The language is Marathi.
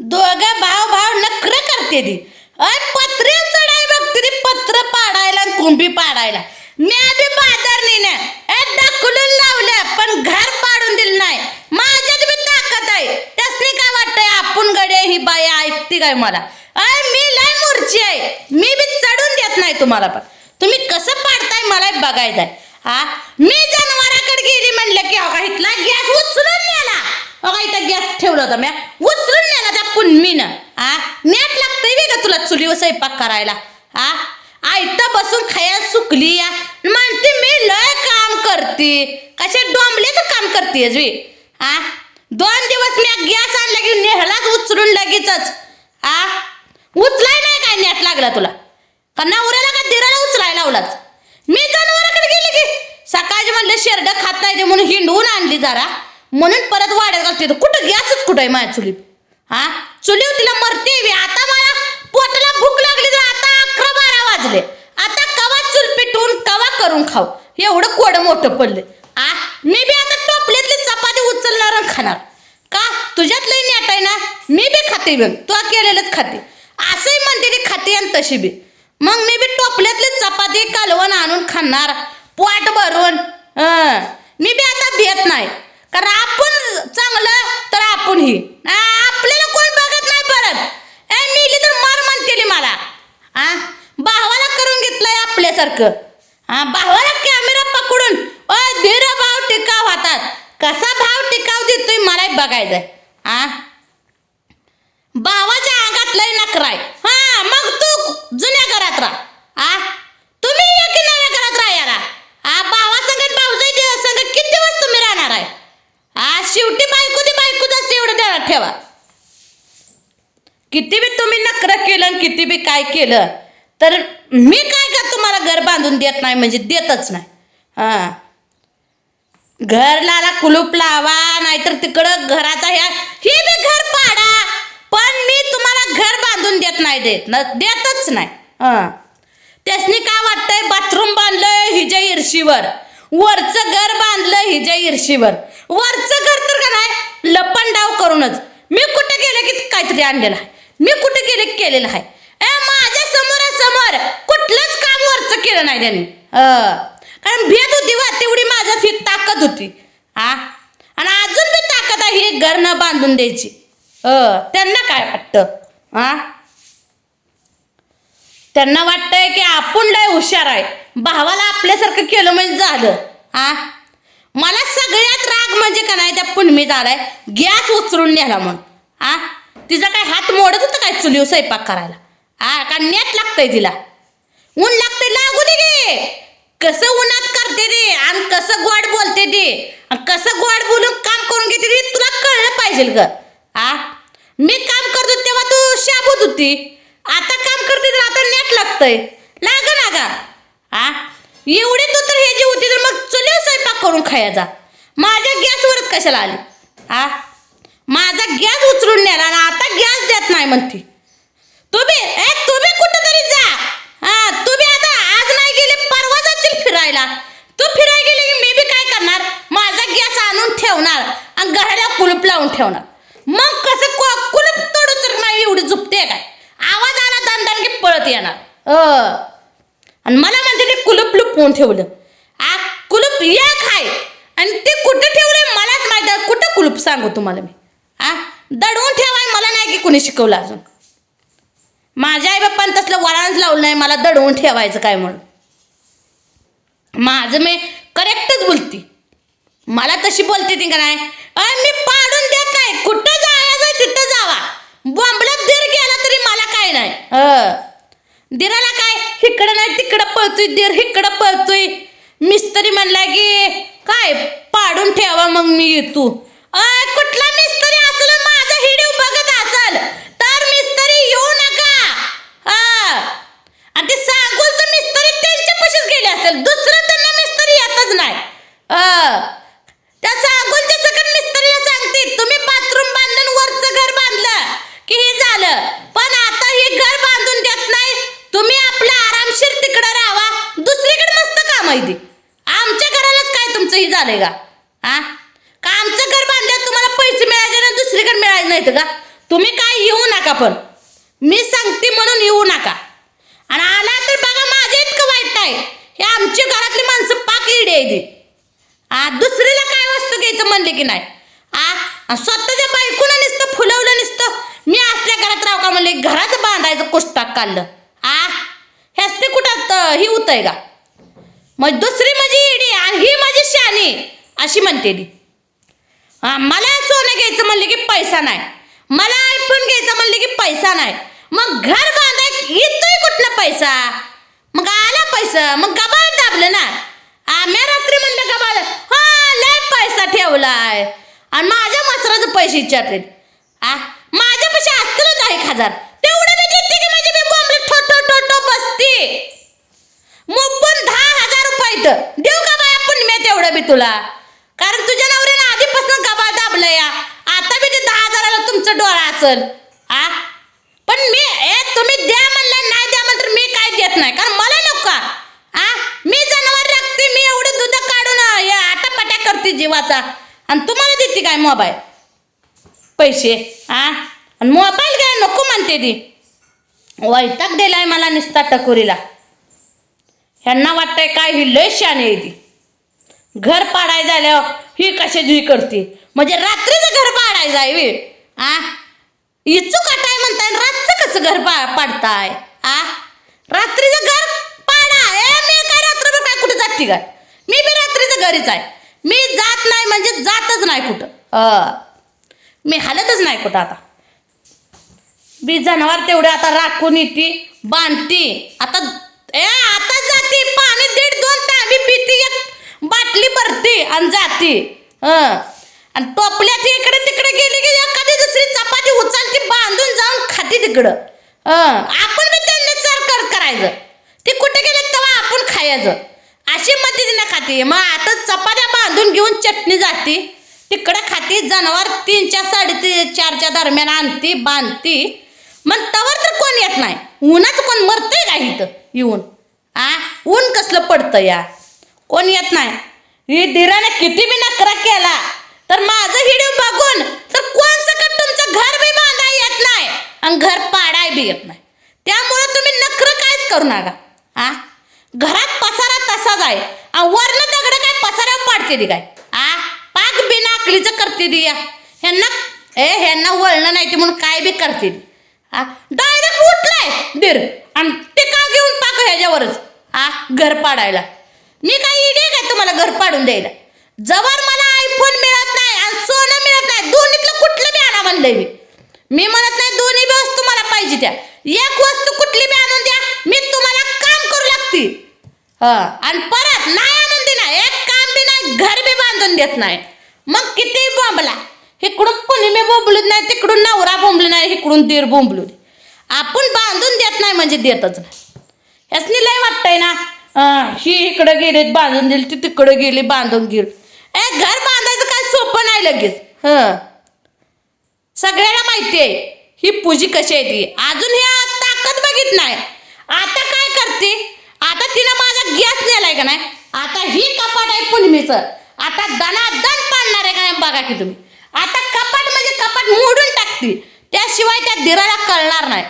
दोघं भाव भाव नकर करते ती. अय पत्रे चढाय बघते ती पत्र पाडायला कुंभी पाडायला. मी आधी बाजारनी ना ए ढकलून लावलं पण घर पाडून दिलं नाही. माझ्यात बी ताकद आहे. त्यासनी काय वाटतंय आपण गडे ही बाई ऐकते काय मला? अय मी लय मूर्ची आहे. मी बी चढून देत नाही तुम्हाला पण. तुम्ही कसं पाडताय मला बघायचंय. हा? मी जनावराकडे गेली म्हणलं की अहो इथला गॅस उचलून नेला. अगं इथं गॅस ठेवला होता म्या. उचलून नेला त्या पुन्मीनं. हा नेट लागतंय मी का तुला चुलीवर स्वयंपाक करायला. हा आयता बसून खाया सुकली या. म्हणते मी लय काम करते. कशा डोंबलेच काम करते बी? आ? दोन दिवस मी गॅस आणला की नेहलाच उचलून लगेचच. हा उचलाय नाही काय नेट लागला तुला? का नवऱ्याला का दिराला उचलायला लावलाच? मी जनावराकडे गेली की सकाळचे म्हणलं शेरड खात येते म्हणून हिंडवून आणली जरा. म्हणून परत वाढत घालते कुठं गॅसच कुठं आहे माझ्या चुलीत? हा? चुलीव तिला मरते बी. आता मला पोटाला भूक लागली तर आता अकरा बारा वाजले. आता कवा चूल पेटवून कवा करून खाऊ? एवढं कोड मोठं पडले आ? मी बी आता टोपल्यातली चपाती उचलणार खाणार. का? तुझ्यात लई नेट आहे ना? मी बी खाते बघ तू केलेलंच खाते. असंही म्हणते ती खाते आणि तशी बी. मग मी बी टोपल्यातली चपाती कालवण आणून खाणार. पोट भरून. मी बी आता भेट नाही. कारण आपण चांगलं तर आपण ही. आपल्याला कोण बघत नाही परत? ए मिली तर मार म्हणतेली मला. हा भावाला करून घेतलंय आपल्यासारखं. हा भावाला कॅमेरा पकडून. ओ धीर भाव टिकाव हातात. कसा भाव टिकाव देतोय मलाही बघायचंय. हा भावाच्या अंगात लय नकराय हा मग तू जुन्या घरात राहा. आ तुम्ही या की नव्या घरात राहा याला आ भावा संगत भाऊजाई संगत किती दिवस तुम्ही राहणार आहे आ शेवटी बायको ती बायकोच असते एवढं ध्यानात ठेवा किती बी तुम्ही नकर केलं आणि किती बी काय केलं तर मी काय का तुम्हाला घर बांधून देत नाही म्हणजे देतच नाही. हा. घर लाला कुलूप लावा नाहीतर तिकडं घराचा ह्या ही बी घर पाडा पण मी तुम्हाला घर बांधून देत नाही देत न देतच नाही. हं. त्यासनी काय वाटतंय बाथरूम बांधलंय हिच्या इर्शीवर. वरचं घर बांधलं हिच्या इर्शीवर. वरचं घर तर का नाही लपंडाव करूनच. मी कुठे गेले की काहीतरी आणलेलं आहे? मी कुठे गेले केलेलं आहे? ए माझ्या समोरासमोर कुठलंच काम वरचं केलं नाही त्यांनी. कारण भेद होती वा तेवढी माझ्यात ही ताकद होती. हा आणि अजून बी ताकद आहे हे घर न बांधून द्यायची. अ त्यांना काय वाटतं? हा त्यांना वाटतंय की आपण लय हुशार आहे. भावाला आपल्यासारखं केलं म्हणजे झालं. हा मला सगळ्यात राग म्हणजे का नाही त्या पुनमी झालाय गॅस उचलून नेला म्हणून. हा तिचा काय हात मोडत होतं काय चुलीव स्वयंपाक करायला? हा का नेट लागतंय तिला? ऊन लागतंय लागू दे गे. कसं उन्हात करते ते आणि कसं गोड बोलते ते. आणि कसं गोड बोलून काम करून घेते ते तुला कळलं पाहिजे ग. हा मी काम करतो तेव्हा तू शाबूत होती. आता काम करते तर आता नेट लागतंय. लाग ना गा. हा एवढी तू तर हे जी होती तर मग चुलीवर स्वयंपाक करून खायचा माझ्या गॅसवरच कशाला आली? आ? माझा गॅस उचलून नेला आणि आता गॅस देत नाही म्हणते. तुम्ही ए तुम्ही कुठं तरी जा. हा तुम्ही आता आज नाही गेले परवा जाशील फिरायला. तू फिरायला गेले की मी बी काय करणार? माझा गॅस आणून ठेवणार आणि घराला कुलूप लावून ठेवणार. मग कसं को- कुलूप तोडू तर नाही एवढी झुपते काय? आवाज आला दणदण की पळत येणार. अ. आणि मला म्हणते ते कुलूप लुपवून ठेवलं. आ कुलूप या खाय. आणि ते कुठं ठेवलं मलाच माहिती आहे. कुठं कुलूप सांगू तुम्हाला मी? दडवून ठेवाय मला नाही की कुणी शिकवलं अजून. माझ्या आई बाप्पाने तसलं वळणच लावलं नाही मला दडवून ठेवायचं काय म्हणून. माझं मी करेक्टच बोलती. मला तशी बोलते ती का नाही? अय, मी पाडून देत नाही. कुठं जायचं तिथं जावा. बोंबलत दीर गेला तरी मला काय नाही. अ दिराला काय? इकडं नाही तिकडं पळतोय दीर इकडं पळतोय. मिस्त्री म्हणला की काय? पाडून ठेवा मग मी येतो अय, कुठला मिस्त्री असेल माझा हिडीव बघत असेल तर मिस्त्री येऊ नका हा आणि ते सांगोलचं मिस्त्री त्यांच्या पशीच गेले असेल दुसरं त्यांना मिस्त्री येतच नाही हा. त्या सांगोलच्या सकट मिस्त्रीला सांगते तुम्ही बाथरूम बांधलं वरचं घर बांधलं की हे झालं पण आता हे घर बांधून देत नाही तुम्ही आपलं आरामशीर तिकडं राहावा दुसरीकडे मस्त काम आहे ते आमच्या घरालाच काय आहे का? हा का आमचं घर बांधल्यावर तुम्हाला पैसे मिळायचे ना दुसरीकडे मिळायचे नाहीत का? तुम्ही काय येऊ नका पण. मी सांगते म्हणून येऊ नका. आणि आला तर बघा माझ्या इतकं वाईट आहे. हे आमच्या घरातली माणसं पाक इडी आहे ती. आ दुसरीला काय वस्तू घ्यायचं म्हणले की नाही? आ स्वतःच्या बायकोनं नसतं फुलवलं नसतं. मी असल्या घरात राहू का म्हणले घरात बांधायचं कुस्ताक काढलं. आ ह्याच ते कुठं अं, ही होतंय का? मग दुसरी माझी इडी आणि ही माझी शानी अशी म्हणते ती. हां मला सोनं घ्यायचं म्हणले की पैसा नाही. मला आयफोन घ्यायचं म्हणले की पैसा नाही. मग घर बांधाय येतोय कुठला पैसा? मग आला पैसा मग गबाळ दाबलं ना. आम्ही रात्री म्हणलं गबाळ हा लय पैसा ठेवलाय. आणि माझ्या मसराचं पैसे विचारते आ माझ्या पैसे असतील ना एक हजार तेवढं मी देते की माझी मी बोंबली ठोठो ठोठो बसते मुपण दहा हजार रुपये इथं देऊ का बाया पुण्य तेवढं बी तुला? कारण तुझ्या नवऱ्याने आधीपासून गबाळ दाबलं या आता बी ते दहा हजाराला तुमचं डोळा असल आ. पण मी ए तुम्ही द्या म्हणलं नाही द्या म्हणलं तर मी काय देत नाही? कारण मला नको का? आ? मी जनावर राखते मी एवढं दूध काढून अं, या आटापाट्या करते जीवाचा. आणि तुम्हाला देते काय मोबाईल? पैसे आ? आणि मोबाईल काय नको म्हणते ती. वैताग दिलाय मला निस्ता टकोरीला. ह्यांना वाटतंय काय ही लय शाने आहे ती. घर पाडाय झाल्यावर ही कशाची ही करते? म्हणजे रात्रीचं घर पाडायचं आहे वे. आ? इचू काटाय म्हणताय रातचं कसं घर पा पाडताय? आ? रात्रीचं घर पाडा. ए मी काय रात्रभर काय कुठं जाते काय? मी बी रात्रीचं घरीच आहे. मी जात नाही म्हणजे जातच नाही कुठं. अ. मी हालतच नाही कुठं आता. बी जनावर तेवढे आता राखून येते बांधती. आता ए आता जाते पाणी दीड दोन तांबी पिती एक बाटली भरते आणि हं. आणि टोपल्याची इकडे तिकडे गेली की एखादी दुसरी चपाती उचलती बांधून जाऊन खाती तिकडं. हं. आपण बी त्यांना सरकार करायचं. ते कुठे गेले तेव्हा आपण खायचं. अशी मदतीने खाते. मग आता चपात्या बांधून घेऊन चटणी जाते. तिकडं खाती जनावर तीनच्या साडेतीन चारच्या दरम्यान आणती बांधती. मग तवर तर कोण येत नाही. उन्हाचं कोण मरतंय का इथं येऊन? आ? ऊन कसलं पडतं या? कोण येत नाही. ही दिराने किती बी नकरा केला. तर माझं हिडिओ बघून तर कोण सकट तुमचं घर बी बांधाय येत नाही आणि घर पाडाय बी येत नाही. त्यामुळं तुम्ही नखरं काहीच करू नका. आ? घरात पसारा तसाच आहे. आणि वरनं दगड काय पसाऱ्यावर पाडते ती काय? आ? पाक बिना आकलीचं करते ती या. ह्यांना ए ह्यांना वळणं नाही ते म्हणून काय बी करते ती. डायरेक्ट उठलाय दीर. आणि टिका घेऊन पाक ह्याच्यावरच? आ? घर पाडायला. मी काय इडे काय तुम्हाला घर पाडून द्यायला? जवळ मला आयफोन मिळत नाही आणि सोनं मिळत नाही. दोन्हीतलं कुठलं मी आणा म्हणलंय मी? मी म्हणत नाही दोन्ही बी वस्तू मला पाहिजे त्या. एक वस्तू कुठली बी आणून द्या? मी तुम्हाला काम करू लागते. हा आणि परत नाही आणून देणार. एक काम बी नाही घर बी बांधून देत नाही. मग किती बोंबला. इकडून कुणी मी बोंबलत नाही तिकडून नवरा बोंबले नाही इकडून दीर बोंबलू आपण बांधून देत नाही म्हणजे देतच नाही. ह्यासनी लय वाटतंय ना? ही इकडं गेली बांधून दिली ती तिकडं गेली बांधून गेली. ए घर बांधायचं काय सोपं नाही लगेच. हं. सगळ्याला माहिती आहे ही पूजी कशी आहे ती. अजून ही ताकद बघित नाही. आता काय करते? आता तिनं माझा गॅस नेलाय का नाही? आता ही कपाट आहे पुनमीचं आता दणादण पाडणार आहे का नाही बघा की तुम्ही. आता कपाट म्हणजे कपाट मोडून टाकते त्याशिवाय त्या दिराला कळणार नाही.